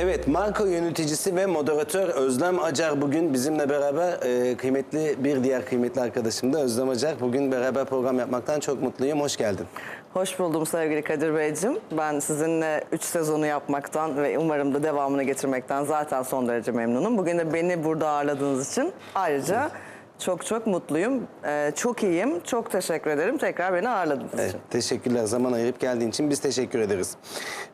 Evet, marka yöneticisi ve moderatör Özlem Acar bugün bizimle beraber e, kıymetli bir diğer kıymetli arkadaşım da Özlem Acar. Bugün beraber program yapmaktan çok mutluyum. Hoş geldin. Hoş buldum sevgili Kadir Beyciğim. Ben sizinle 3 sezonu yapmaktan ve umarım da devamını getirmekten zaten son derece memnunum. Bugün de beni burada ağırladığınız için ayrıca çok çok mutluyum. Ee, çok iyiyim. Çok teşekkür ederim tekrar beni ağırladığınız Evet, için. teşekkürler zaman ayırıp geldiğin için biz teşekkür ederiz.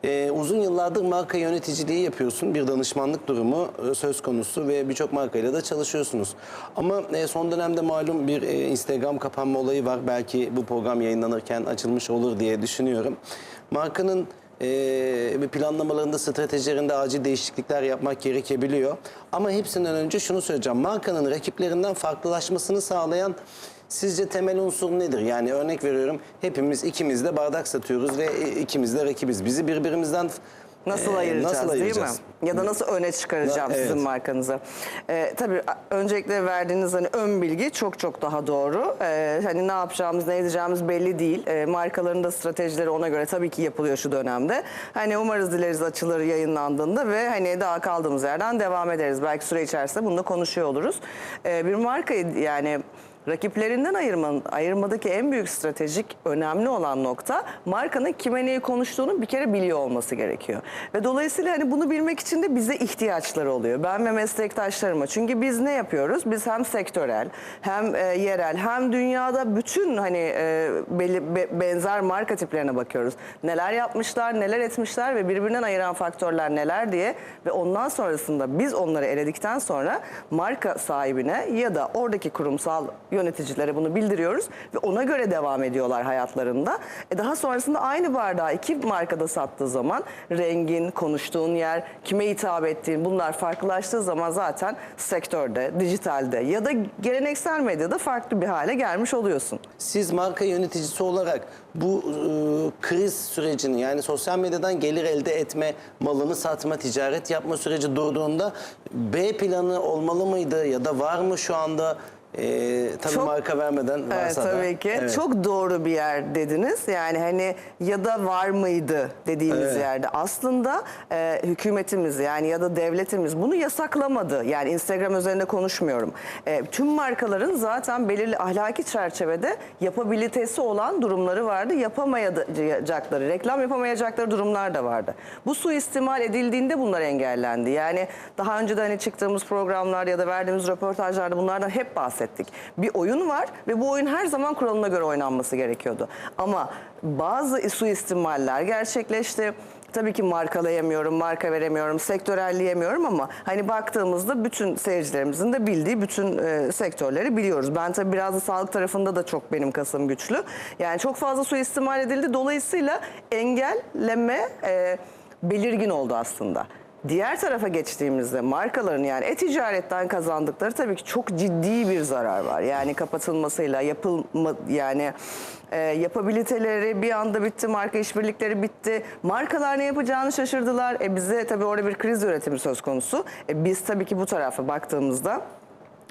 E, uzun yıllardır marka yöneticiliği yapıyorsun. Bir danışmanlık durumu e, söz konusu ve birçok markayla da çalışıyorsunuz. Ama e, son dönemde malum bir e, Instagram kapanma olayı var. Belki bu program yayınlanırken açılmış olur diye düşünüyorum. Markanın e, planlamalarında, stratejilerinde acil değişiklikler yapmak gerekebiliyor. Ama hepsinden önce şunu söyleyeceğim. Markanın rakiplerinden farklılaşmasını sağlayan sizce temel unsur nedir? Yani örnek veriyorum hepimiz ikimiz de bardak satıyoruz ve e, ikimiz de rakibiz. Bizi birbirimizden Nasıl ayıracağız, nasıl ayıracağız? değil mi? Ya da nasıl öne çıkaracağım Na- evet. sizin markanızı? Ee, tabii öncelikle verdiğiniz hani ön bilgi çok çok daha doğru. Ee, hani ne yapacağımız, ne edeceğimiz belli değil. Ee, markaların da stratejileri ona göre tabii ki yapılıyor şu dönemde. Hani umarız dileriz açılır yayınlandığında ve hani daha kaldığımız yerden devam ederiz. Belki süre içerisinde bunu da konuşuyor oluruz. Ee, bir markayı yani Rakiplerinden ayırmanın, ayırmadaki en büyük stratejik önemli olan nokta markanın kime neyi konuştuğunu bir kere biliyor olması gerekiyor. Ve dolayısıyla hani bunu bilmek için de bize ihtiyaçları oluyor. Ben ve meslektaşlarıma. Çünkü biz ne yapıyoruz? Biz hem sektörel hem e, yerel hem dünyada bütün hani e, belli, be- benzer marka tiplerine bakıyoruz. Neler yapmışlar, neler etmişler ve birbirinden ayıran faktörler neler diye ve ondan sonrasında biz onları eledikten sonra marka sahibine ya da oradaki kurumsal yöneticilere bunu bildiriyoruz ve ona göre devam ediyorlar hayatlarında. E daha sonrasında aynı bardağı iki markada sattığı zaman rengin, konuştuğun yer, kime hitap ettiğin bunlar farklılaştığı zaman zaten sektörde, dijitalde ya da geleneksel medyada farklı bir hale gelmiş oluyorsun. Siz marka yöneticisi olarak bu e, kriz sürecini yani sosyal medyadan gelir elde etme, malını satma, ticaret yapma süreci durduğunda B planı olmalı mıydı ya da var mı şu anda? E, tabii Çok- marka vermeden Evet varsa da. tabii ki. Evet. Çok doğru bir yer dediniz. Yani hani ya da var mıydı dediğimiz Evet. yerde. Aslında e, hükümetimiz yani ya da devletimiz bunu yasaklamadı. Yani Instagram üzerinde konuşmuyorum. E, tüm markaların zaten belirli ahlaki çerçevede yapabilitesi olan durumları vardı. Yapamayacakları, reklam yapamayacakları durumlar da vardı. Bu suistimal edildiğinde bunlar engellendi. Yani daha önce de hani çıktığımız programlar ya da verdiğimiz röportajlarda bunlardan hep bahsettik. Bir oyun var ve bu oyun her zaman kuralına göre oynanması gerekiyordu. Ama bazı suistimaller gerçekleşti. Tabii ki markalayamıyorum, marka veremiyorum, sektörelleyemiyorum ama hani baktığımızda bütün seyircilerimizin de bildiği bütün e, sektörleri biliyoruz. Ben tabii biraz da sağlık tarafında da çok benim kasım güçlü. Yani çok fazla suistimal edildi. Dolayısıyla engelleme e, belirgin oldu aslında. Diğer tarafa geçtiğimizde markaların yani e-ticaretten kazandıkları tabii ki çok ciddi bir zarar var. Yani kapatılmasıyla yapılma yani e, yapabiliteleri bir anda bitti, marka işbirlikleri bitti. Markalar ne yapacağını şaşırdılar. E bize tabii orada bir kriz üretimi söz konusu. E biz tabii ki bu tarafa baktığımızda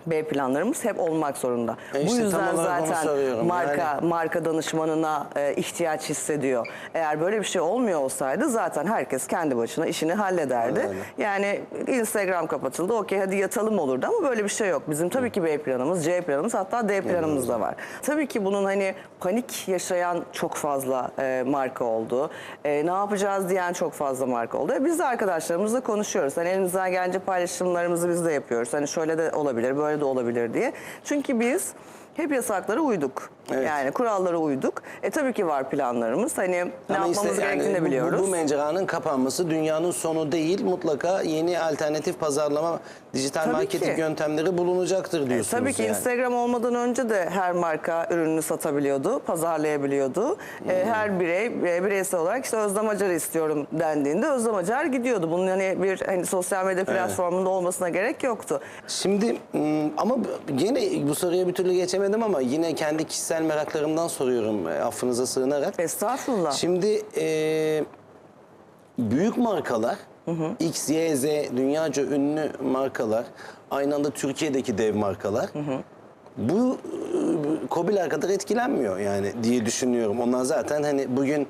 B planlarımız hep olmak zorunda. E bu işte tam yüzden zaten marka Yani- marka danışmanına e, ihtiyaç hissediyor. Eğer böyle bir şey olmuyor olsaydı zaten herkes kendi başına işini hallederdi. Öyle. Yani Instagram kapatıldı okey hadi yatalım olurdu ama böyle bir şey yok. Bizim tabii ki B planımız, C planımız hatta D planımız da var. Tabii ki bunun hani panik yaşayan çok fazla e, marka oldu. E, ne yapacağız diyen çok fazla marka oldu. E, biz de arkadaşlarımızla konuşuyoruz. Hani elimizden gelince paylaşımlarımızı biz de yapıyoruz. Hani şöyle de olabilir, böyle de olabilir diye. Çünkü biz hep yasaklara uyduk. Evet. Yani kurallara uyduk. E tabii ki var planlarımız. Hani ne Ama yapmamız işte yani gerektiğini de bu- biliyoruz. Bu, bu mecranın kapanması dünyanın sonu değil. Mutlaka yeni alternatif pazarlama, dijital Tabii marketing ki. yöntemleri bulunacaktır diyorsunuz. Tabii ki yani. Instagram olmadan önce de her marka ürününü satabiliyordu, pazarlayabiliyordu. Hmm. E, her birey e, bireysel olarak işte Özlem Acar istiyorum dendiğinde Özlem Acar gidiyordu. Bunun hani bir hani sosyal medya platformunda olmasına gerek yoktu. Şimdi m, ama yine bu soruya bir türlü geçemedim ama yine kendi kişisel meraklarımdan soruyorum e, affınıza sığınarak. Estağfurullah. Şimdi e, büyük markalar, X, Y, Z, dünyaca ünlü markalar, aynı anda Türkiye'deki dev markalar. Bu e, Kobiler kadar etkilenmiyor yani diye düşünüyorum. Onlar zaten hani bugün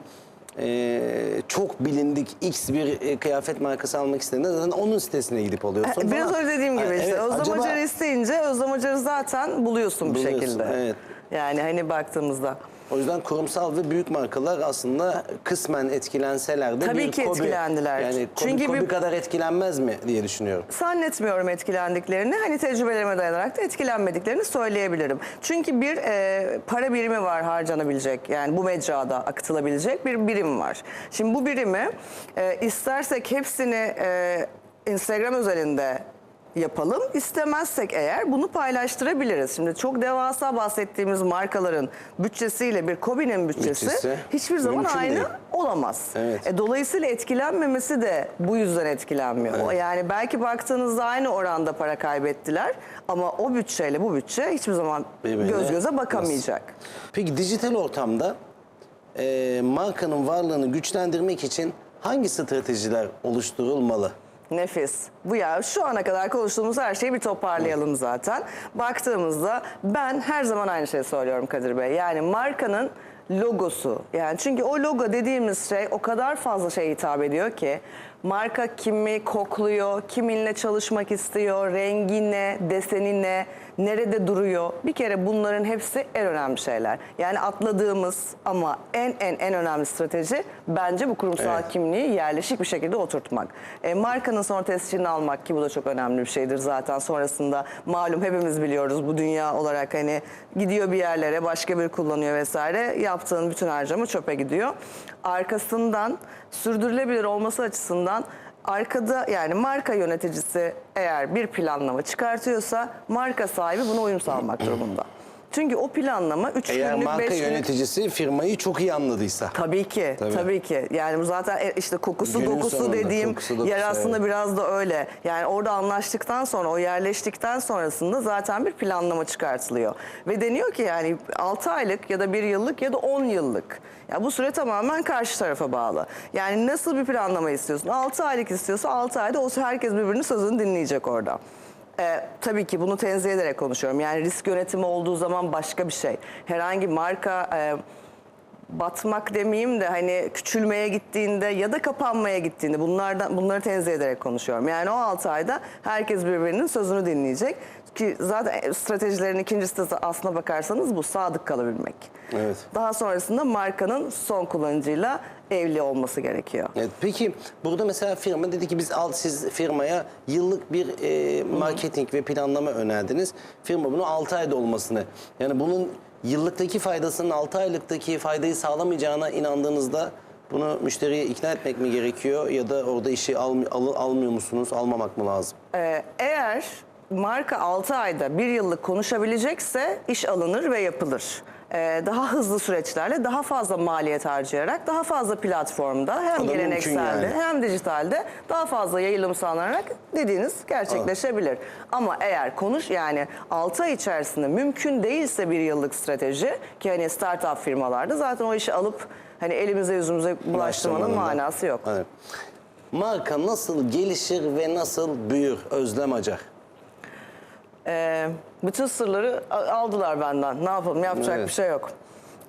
e, çok bilindik X bir e, kıyafet markası almak istediğinde zaten onun sitesine gidip alıyorsun. Biraz falan. önce dediğim gibi Ha, işte. evet, Özlem acaba- Acar'ı isteyince Özlem Acar'ı zaten buluyorsun bir Buluyorsun, şekilde. evet. Yani hani baktığımızda. O yüzden kurumsal ve büyük markalar aslında kısmen etkilenseler de Tabii bir ki Kobe, etkilendiler. Yani Kobe, Çünkü Kobe bir- kadar etkilenmez mi diye düşünüyorum. Zannetmiyorum etkilendiklerini. Hani tecrübelerime dayanarak da etkilenmediklerini söyleyebilirim. Çünkü bir e, para birimi var harcanabilecek. Yani bu mecrada akıtılabilecek bir birim var. Şimdi bu birimi e, istersek hepsini e, Instagram özelinde yapalım. İstemezsek eğer bunu paylaştırabiliriz. Şimdi çok devasa bahsettiğimiz markaların bütçesiyle bir Kobe'nin bütçesi, Bütçesi hiçbir zaman mümkün aynı değil. olamaz. Evet. E, dolayısıyla etkilenmemesi de bu yüzden etkilenmiyor. O Yani belki baktığınızda aynı oranda para kaybettiler ama o bütçeyle bu bütçe hiçbir zaman Birbirine göz göze bakamayacak. Peki dijital ortamda e, markanın varlığını güçlendirmek için hangi stratejiler oluşturulmalı? Nefis. Bu ya şu ana kadar konuştuğumuz her şeyi bir toparlayalım zaten. Baktığımızda ben her zaman aynı şeyi söylüyorum Kadir Bey. Yani markanın logosu. Yani çünkü o logo dediğimiz şey o kadar fazla şey hitap ediyor ki marka kimi kokluyor, kiminle çalışmak istiyor, rengi ne, deseni ne, nerede duruyor. Bir kere bunların hepsi en önemli şeyler. Yani atladığımız ama en en en önemli strateji bence bu kurumsal Evet. kimliği yerleşik bir şekilde oturtmak. E, markanın sonra tescilini almak ki bu da çok önemli bir şeydir zaten sonrasında. Malum hepimiz biliyoruz bu dünya olarak hani gidiyor bir yerlere başka biri kullanıyor vesaire. Yaptığın bütün harcama çöpe gidiyor. Arkasından sürdürülebilir olması açısından arkada yani marka yöneticisi eğer bir planlama çıkartıyorsa marka sahibi buna uyum sağlamak durumunda. Çünkü o planlama 3 Eğer günlük, marka 5 günlük... yöneticisi firmayı çok iyi anladıysa. Tabii ki, Tabii. tabii, ki. Yani bu zaten e, işte kokusu Günün dokusu sonunda dediğim kokusu, dokusu, yer aslında evet. biraz da öyle. Yani orada anlaştıktan sonra, o yerleştikten sonrasında zaten bir planlama çıkartılıyor. Ve deniyor ki yani 6 aylık ya da 1 yıllık ya da 10 yıllık. Ya bu süre tamamen karşı tarafa bağlı. Yani nasıl bir planlama istiyorsun? 6 aylık istiyorsa 6 ayda o herkes birbirinin sözünü dinleyecek orada. Ee, tabii ki bunu tenzih ederek konuşuyorum. Yani risk yönetimi olduğu zaman başka bir şey. Herhangi marka e, batmak demeyeyim de hani küçülmeye gittiğinde ya da kapanmaya gittiğinde bunlardan bunları tenzih ederek konuşuyorum. Yani o 6 ayda herkes birbirinin sözünü dinleyecek. Ki zaten stratejilerin ikincisi de aslına bakarsanız bu sadık kalabilmek. Evet. Daha sonrasında markanın son kullanıcıyla evli olması gerekiyor. Evet, peki burada mesela firma dedi ki biz al siz firmaya yıllık bir e, marketing ve planlama önerdiniz. Firma bunu 6 ayda olmasını yani bunun yıllıktaki faydasının 6 aylıktaki faydayı sağlamayacağına inandığınızda bunu müşteriye ikna etmek mi gerekiyor ya da orada işi al, al- almıyor musunuz almamak mı lazım? Ee, eğer marka 6 ayda bir yıllık konuşabilecekse iş alınır ve yapılır. Ee, daha hızlı süreçlerle daha fazla maliyet harcayarak daha fazla platformda hem da gelenekselde yani. hem dijitalde daha fazla yayılım sağlanarak dediğiniz gerçekleşebilir. Ama eğer konuş yani 6 ay içerisinde mümkün değilse bir yıllık strateji ki hani startup firmalarda zaten o işi alıp hani elimize yüzümüze bulaştırmanın Bulaştırmanın da- manası yok. Evet. Marka nasıl gelişir ve nasıl büyür Özlem Acar? Bütün sırları aldılar benden. Ne yapalım? Yapacak Evet. bir şey yok.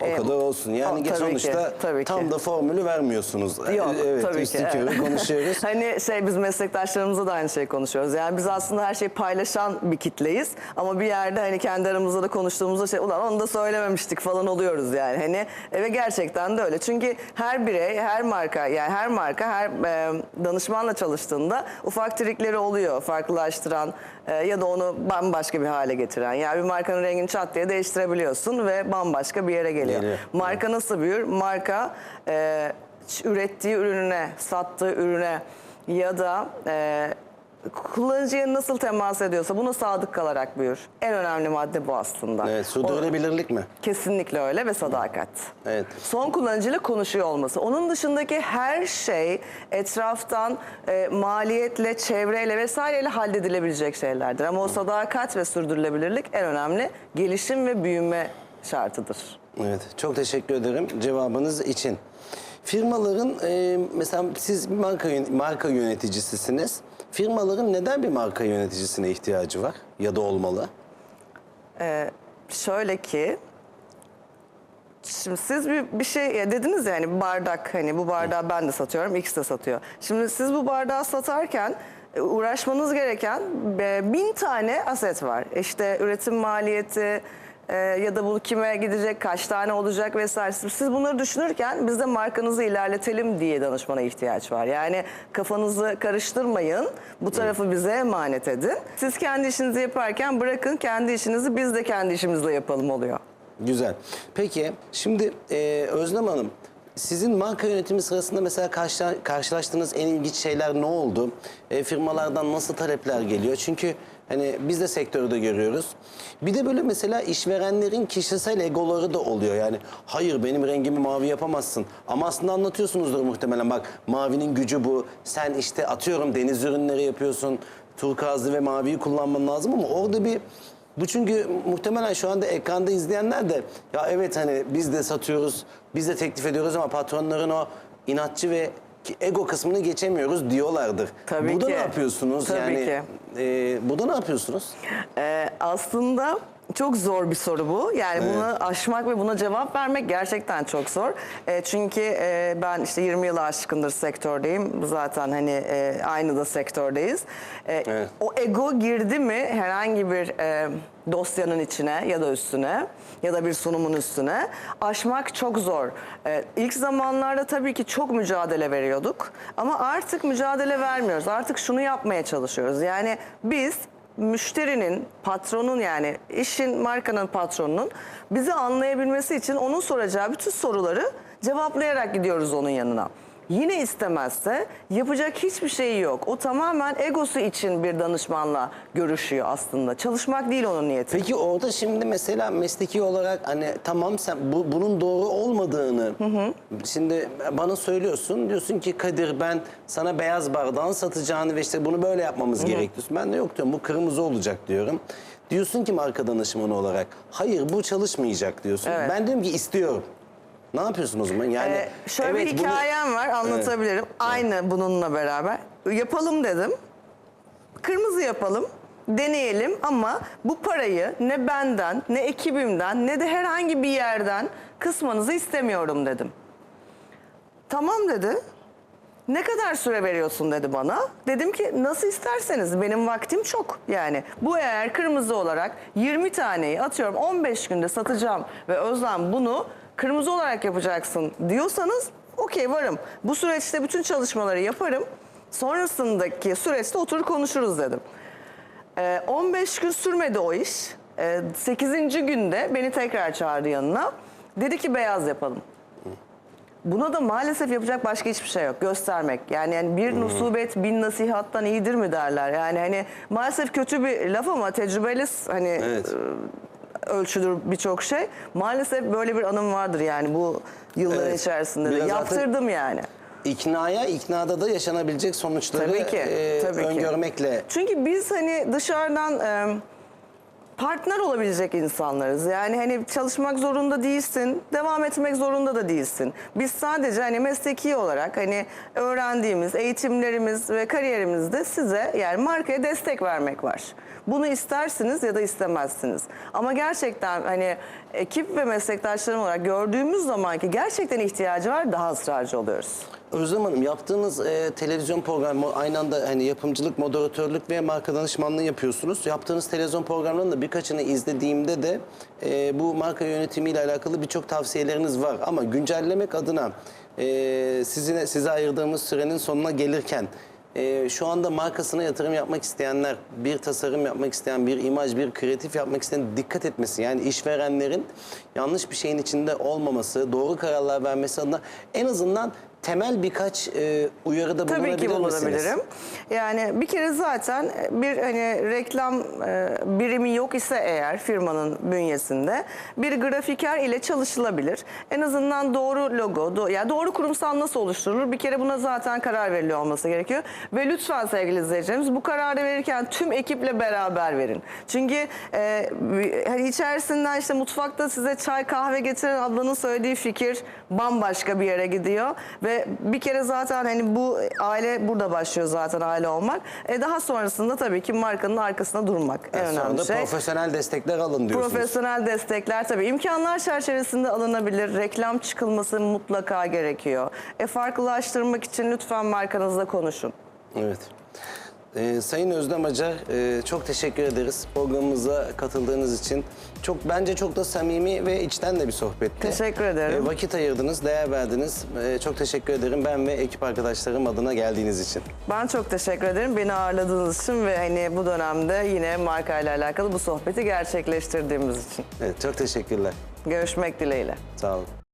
O Ee, kadar olsun. Yani o- geç tabii ki, sonuçta tabii ki. tam da formülü vermiyorsunuz. Yok evet, tabii üstü ki. evet. konuşuyoruz. hani şey biz meslektaşlarımızla da aynı şeyi konuşuyoruz. Yani biz aslında her şeyi paylaşan bir kitleyiz. Ama bir yerde hani kendi aramızda da konuştuğumuzda şey ulan onu da söylememiştik falan oluyoruz yani. Hani e, ve gerçekten de öyle. Çünkü her birey, her marka yani her marka her e, danışmanla çalıştığında ufak trikleri oluyor. Farklılaştıran e, ya da onu bambaşka bir hale getiren. Yani bir markanın rengini çat diye değiştirebiliyorsun ve bambaşka bir yere geliyor. Geliyor. Marka nasıl büyür? Marka e, ürettiği ürününe, sattığı ürüne ya da e, kullanıcıya nasıl temas ediyorsa buna sadık kalarak büyür. En önemli madde bu aslında. Evet, sürdürülebilirlik mi? kesinlikle öyle ve sadakat. Evet. Son kullanıcıyla konuşuyor olması. Onun dışındaki her şey etraftan e, maliyetle, çevreyle vesaireyle halledilebilecek şeylerdir. Ama o sadakat ve sürdürülebilirlik en önemli gelişim ve büyüme şartıdır. Evet, çok teşekkür ederim cevabınız için. Firmaların e, mesela siz bir marka marka yöneticisisiniz. Firmaların neden bir marka yöneticisine ihtiyacı var ya da olmalı? Şöyle ki Şimdi siz bir, bir şey ya dediniz ya hani bardak hani bu bardağı ben de satıyorum X de satıyor. Şimdi siz bu bardağı satarken e, uğraşmanız gereken e, bin tane aset var. İşte üretim maliyeti e, ya da bu kime gidecek, kaç tane olacak vesaire. Siz bunları düşünürken biz de markanızı ilerletelim diye danışmana ihtiyaç var. Yani kafanızı karıştırmayın. Bu tarafı bize emanet edin. Siz kendi işinizi yaparken bırakın kendi işinizi biz de kendi işimizle yapalım oluyor. Güzel. Peki şimdi e, Özlem Hanım sizin marka yönetimi sırasında mesela karşıla- karşılaştığınız en ilginç şeyler ne oldu? E, firmalardan nasıl talepler geliyor? Çünkü hani biz de sektörde görüyoruz. Bir de böyle mesela işverenlerin kişisel egoları da oluyor. Yani hayır benim rengimi mavi yapamazsın. Ama aslında anlatıyorsunuzdur muhtemelen bak mavinin gücü bu. Sen işte atıyorum deniz ürünleri yapıyorsun. Turkuazlı ve maviyi kullanman lazım ama orada bir bu çünkü muhtemelen şu anda ekranda izleyenler de ya evet hani biz de satıyoruz, biz de teklif ediyoruz ama patronların o inatçı ve ki- ego kısmını geçemiyoruz diyorlardır. Tabii burada ki. ne yapıyorsunuz? Tabii yani, ki. e, burada ne yapıyorsunuz? Ee, aslında çok zor bir soru bu. Yani Evet. bunu aşmak ve buna cevap vermek gerçekten çok zor. Ee, çünkü e, ben işte 20 yıl aşkındır sektördeyim. Zaten hani e, aynı da sektördeyiz. Ee, Evet. O ego girdi mi herhangi bir e, dosyanın içine ya da üstüne ya da bir sunumun üstüne aşmak çok zor. Ee, ilk zamanlarda tabii ki çok mücadele veriyorduk ama artık mücadele vermiyoruz. Artık şunu yapmaya çalışıyoruz. Yani biz müşterinin, patronun yani işin, markanın patronunun bizi anlayabilmesi için onun soracağı bütün soruları cevaplayarak gidiyoruz onun yanına. Yine istemezse yapacak hiçbir şey yok. O tamamen egosu için bir danışmanla görüşüyor aslında. Çalışmak değil onun niyeti. Peki orada şimdi mesela mesleki olarak hani tamam sen bu, bunun doğru olmadığını şimdi bana söylüyorsun. Diyorsun ki Kadir ben sana beyaz bardağın satacağını ve işte bunu böyle yapmamız gerek diyorsun. Ben de yok diyorum bu kırmızı olacak diyorum. Diyorsun ki marka danışmanı olarak hayır bu çalışmayacak diyorsun. Evet. Ben diyorum ki istiyorum. Ne yapıyorsun o zaman? Yani Ee, şöyle evet, bir bunu- hikayem var anlatabilirim. Aynı bununla beraber. Yapalım dedim. Kırmızı yapalım. Deneyelim ama bu parayı ne benden ne ekibimden ne de herhangi bir yerden kısmanızı istemiyorum dedim. Tamam dedi. Ne kadar süre veriyorsun dedi bana. Dedim ki nasıl isterseniz benim vaktim çok. Yani bu eğer kırmızı olarak 20 taneyi atıyorum 15 günde satacağım ve Özlem bunu kırmızı olarak yapacaksın diyorsanız okey varım. Bu süreçte bütün çalışmaları yaparım. Sonrasındaki süreçte oturur konuşuruz dedim. Ee, 15 gün sürmedi o iş. Ee, 8. günde beni tekrar çağırdı yanına. Dedi ki beyaz yapalım. Buna da maalesef yapacak başka hiçbir şey yok. Göstermek. Yani, yani bir nusubet bin nasihattan iyidir mi derler. Yani hani maalesef kötü bir laf ama tecrübeli hani Evet. e, ölçüdür birçok şey. Maalesef böyle bir anım vardır yani bu yılların Evet. içerisinde de. Biraz zaten- Yaptırdım yani. İknaya, iknada da yaşanabilecek sonuçları Tabii ki, e, tabii ki. öngörmekle Çünkü biz hani dışarıdan e, partner olabilecek insanlarız. Yani hani çalışmak zorunda değilsin, devam etmek zorunda da değilsin. Biz sadece hani mesleki olarak hani öğrendiğimiz eğitimlerimiz ve kariyerimizde size yani markaya destek vermek var. Bunu istersiniz ya da istemezsiniz. Ama gerçekten hani ekip ve meslektaşlarım olarak gördüğümüz zaman ki gerçekten ihtiyacı var daha ısrarcı oluyoruz. Özlem Hanım yaptığınız e, televizyon programı aynı anda hani yapımcılık, moderatörlük ve marka danışmanlığı yapıyorsunuz. Yaptığınız televizyon programlarının da birkaçını izlediğimde de e, bu marka yönetimiyle alakalı birçok tavsiyeleriniz var. Ama güncellemek adına e, sizine size ayırdığımız sürenin sonuna gelirken e, şu anda markasına yatırım yapmak isteyenler, bir tasarım yapmak isteyen, bir imaj, bir kreatif yapmak isteyen dikkat etmesi. Yani işverenlerin yanlış bir şeyin içinde olmaması, doğru kararlar vermesi adına en azından temel birkaç e, uyarıda Tabii bulunabilir ki misiniz? bulunabilirim. Yani bir kere zaten bir hani reklam e, birimi yok ise eğer firmanın bünyesinde bir grafiker ile çalışılabilir. En azından doğru logo, do, yani doğru kurumsal nasıl oluşturulur? Bir kere buna zaten karar veriliyor olması gerekiyor. Ve lütfen sevgili izleyicilerimiz bu kararı verirken tüm ekiple beraber verin. Çünkü e, hani içerisinden işte mutfakta size çay kahve getiren ablanın söylediği fikir bambaşka bir yere gidiyor ve E, bir kere zaten hani bu aile burada başlıyor zaten aile olmak. E, daha sonrasında tabii ki markanın arkasında durmak en Sonra önemli da şey. profesyonel destekler alın diyorsunuz. Profesyonel destekler tabii imkanlar çerçevesinde alınabilir. Reklam çıkılması mutlaka gerekiyor. E, farklılaştırmak için lütfen markanızla konuşun. Evet. Ee, Sayın Özlem Acar, e, çok teşekkür ederiz programımıza katıldığınız için. Çok bence çok da samimi ve içten de bir sohbetti. Teşekkür ederim. Ee, vakit ayırdınız, değer verdiniz. Ee, çok teşekkür ederim ben ve ekip arkadaşlarım adına geldiğiniz için. Ben çok teşekkür ederim beni ağırladığınız için ve hani bu dönemde yine markayla alakalı bu sohbeti gerçekleştirdiğimiz için. Evet, çok teşekkürler. Görüşmek dileğiyle. Sağ olun.